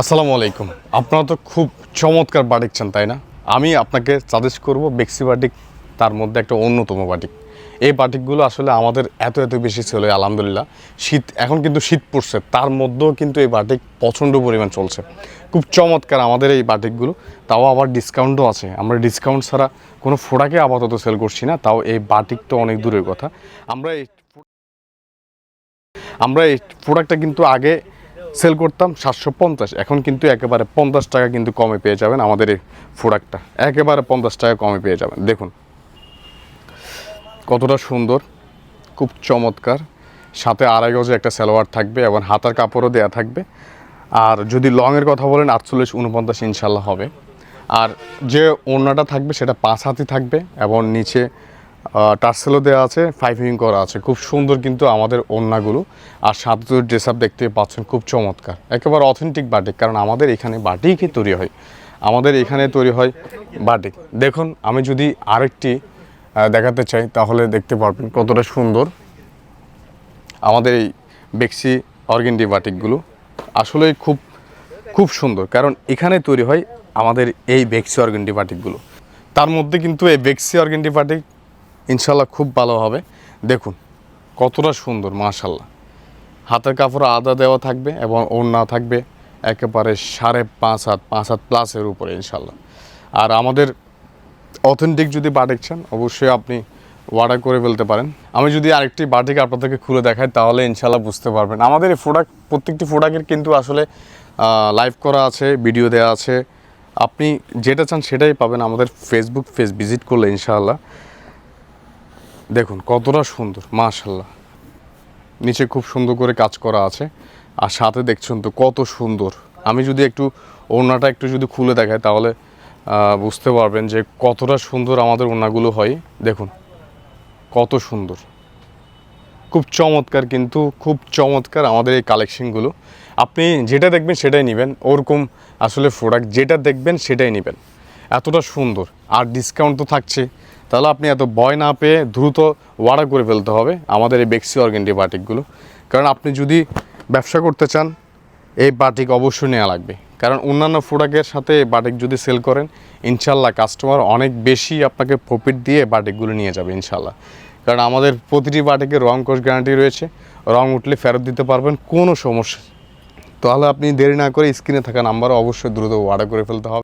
আসসালামু আলাইকুম। আপনারা তো খুব চমৎকার বাটিক চান, তাই না? আমি আপনাকে সাজেস্ট করব বেক্সি বাটিক, তার মধ্যে একটা অন্যতম বাটিক। এই বাটিকগুলো আসলে আমাদের এত এত বেশি ছিল আলহামদুলিল্লাহ। শীত, এখন কিন্তু শীত পড়ছে, তার মধ্যেও কিন্তু এই বাটিক প্রচণ্ড পরিমাণ চলছে। খুব চমৎকার আমাদের এই বাটিকগুলো, তাও আবার ডিসকাউন্টও আছে। আমরা ডিসকাউন্ট ছাড়া কোনো ফোড়াকে আপাতত সেল করছি না, তাও এই বাটিক তো অনেক দূরের কথা। আমরা এই আমরা এই প্রোডাক্টটা কিন্তু আগে সেল করতাম সাতশো পঞ্চাশ। এখন কিন্তু একেবারে পঞ্চাশ টাকা কিন্তু কমে পেয়ে যাবেন আমাদের এই প্রোডাক্টটা একেবারে পঞ্চাশ টাকা কমে পেয়ে যাবেন। দেখুন, কতটা সুন্দর, খুব চমৎকার। সাথে আড়াই গজে একটা সালোয়ার থাকবে এবং হাতার কাপড়ও দেওয়া থাকবে। আর যদি লংয়ের কথা বলেন, আটচল্লিশ উনপঞ্চাশ ইনশাল্লাহ হবে। আর যে ওড়নাটা থাকবে, সেটা পাঁচ হাতি থাকবে এবং নিচে টার্সেলও দেওয়া আছে ফাইভিং করা আছে। খুব সুন্দর কিন্তু আমাদের ওড়নাগুলো। আর সাথে ড্রেস আপ দেখতে পাচ্ছেন, খুব চমৎকার। একেবারে অথেন্টিক বাটিক কারণ আমাদের এখানে বাটিকই তৈরি হয়। আমাদের এখানে তৈরি হয় বাটিক দেখুন, আমি যদি আরেকটি দেখাতে চাই, তাহলে দেখতে পারবেন কতটা সুন্দর। আমাদের এই বেক্সি অর্গেন্ডি বাটিকগুলো আসলেই খুব খুব সুন্দর। কারণ এখানে তৈরি হয় আমাদের এই বেক্সি অর্গেন্ডি বাটিকগুলো তার মধ্যে কিন্তু এই বেক্সি অর্গেন্ডি বাটিক ইনশাল্লাহ খুব ভালো হবে। দেখুন, কতটা সুন্দর, মাশাল্লাহ। হাতের কাপড় আদা দেওয়া থাকবে এবং ওড়না থাকবে একেবারে সাড়ে পাঁচ হাত পাঁচ হাত প্লাসের উপরে ইনশাল্লাহ। আর আমাদের অথেন্টিক যদি বাটিক চান, অবশ্যই আপনি অর্ডার করে ফেলতে পারেন। আমি যদি আরেকটি বাটিক আপনাদেরকে খুলে দেখাই, তাহলে ইনশাল্লাহ বুঝতে পারবেন। আমাদের এই প্রোডাক্ট প্রত্যেকটি প্রোডাক্টের কিন্তু আসলে লাইভ করা আছে ভিডিও দেওয়া আছে। আপনি যেটা চান সেটাই পাবেন আমাদের ফেসবুক পেজ ভিজিট করলে ইনশাআল্লাহ দেখুন, কতটা সুন্দর মাশাল্লাহ নিচে খুব সুন্দর করে কাজ করা আছে। আর সাথে দেখছেন তো কত সুন্দর। আমি যদি একটু ওড়নাটা একটু যদি খুলে দেখাই, তাহলে বুঝতে পারবেন যে কতটা সুন্দর আমাদের ওড়নাগুলো হয়। দেখুন, কত সুন্দর। খুব চমৎকার কিন্তু, খুব চমৎকার আমাদের এই কালেকশনগুলো। আপনি যেটা দেখবেন সেটাই নেবেন। ওরকম আসলে প্রোডাক্ট যেটা দেখবেন সেটাই নেবেন। এতটা সুন্দর। আর ডিসকাউন্ট তো থাকছে। তাহলে আপনি এত ভয় না পেয়ে দ্রুত অর্ডার করে ফেলতে হবে আমাদের এই বেক্সি অর্গেন্ডি বাটিকগুলো। কারণ আপনি যদি ব্যবসা করতে চান, এই বাটিক অবশ্যই নেওয়া লাগবে। কারণ অন্যান্য প্রোডাক্টের সাথে বাটিক যদি সেল করেন ইনশাল্লাহ কাস্টমার অনেক বেশি আপনাকে প্রফিট দিয়ে বাটিকগুলো নিয়ে যাবে ইনশাল্লাহ কারণ আমাদের প্রতিটি বাটিকে রং কোষ গ্যারান্টি রয়েছে। রং উঠলে ফেরত দিতে পারবেন, কোনো সমস্যা তাহলে আপনি দেরি না করে স্ক্রিনে থাকা নাম্বারে অবশ্যই দ্রুত অর্ডার করে ফেলতে হবে।